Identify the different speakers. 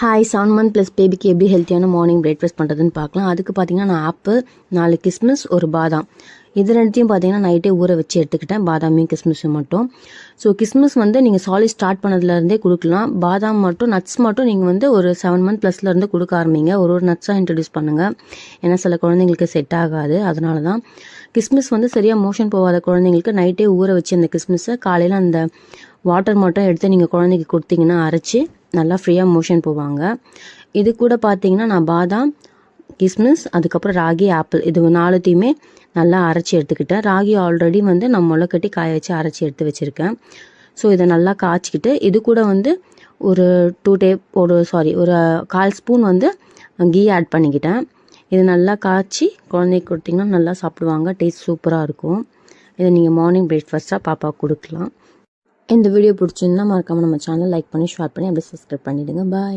Speaker 1: Hi seven month plus பேபிக்கு எப்படி ஹெல்த்தியான மார்னிங் பிரேக்ஃபாஸ்ட் பண்ணுறதுன்னு பார்க்கலாம். அதுக்கு பார்த்தீங்கன்னா நான் ஆப்பிள் நாலு கிஸ்மிஸ் ஒரு பாதாம். இது ரெண்டுத்தையும் பார்த்தீங்கன்னா நைட்டே ஊற வச்சு எடுத்துக்கிட்டேன். பாதாமையும் கிஸ்மிஸும் மட்டும். ஸோ கிஸ்மிஸ் வந்து நீங்கள் சாலிட் ஸ்டார்ட் பண்ணதுலேருந்தே கொடுக்கலாம். பாதாம் மட்டும் நட்ஸ் மட்டும் நீங்கள் வந்து ஒரு செவன் மந்த் ப்ளஸ்லேருந்து கொடுக்க ஆரம்பிங்க. ஒரு ஒரு நட்ஸாக இன்ட்ரடியூஸ் பண்ணுங்கள் ஏன்னா சில குழந்தைங்களுக்கு செட் ஆகாது. அதனால தான் கிஸ்மிஸ் வந்து சரியாக மோஷன் போகாத குழந்தைங்களுக்கு நைட்டே ஊற வச்சு அந்த கிஸ்மிஸை காலையில் அந்த வாட்டர் மட்டும் எடுத்து நீங்கள் குழந்தைக்கு கொடுத்தீங்கன்னா அரைச்சி நல்லா ஃப்ரீயாக மோஷன் போவாங்க. இது கூட பார்த்தீங்கன்னா நான் பாதாம் கிஸ்மிஸ் அதுக்கப்புறம் ராகி ஆப்பிள் இது நாலுத்தையுமே நல்லா அரைச்சி எடுத்துக்கிட்டேன். ராகி ஆல்ரெடி வந்து நான் முளைக்கட்டி காய வச்சு அரைச்சி எடுத்து வச்சுருக்கேன். ஸோ இதை நல்லா காய்ச்சிக்கிட்டு இது கூட வந்து ஒரு டூ டேப் ஒரு சாரி ஒரு கால் ஸ்பூன் வந்து கீ ஆட் பண்ணிக்கிட்டேன். இது நல்லா காய்ச்சி குழந்தைக்கு கொடுத்தீங்கன்னா நல்லா சாப்பிடுவாங்க டேஸ்ட் சூப்பராக இருக்கும். இதை நீங்கள் மார்னிங் பிரேக்ஃபாஸ்ட்டாக பாப்பாவுக்கு கொடுக்கலாம். இந்த வீடியோ பிடிச்சிருந்தா மறக்காமல் நம்ம சேனல் லைக் பண்ணி ஷேர் பண்ணி அப்படியே சப்ஸ்கிரைப் பண்ணிவிடுங்க பாய்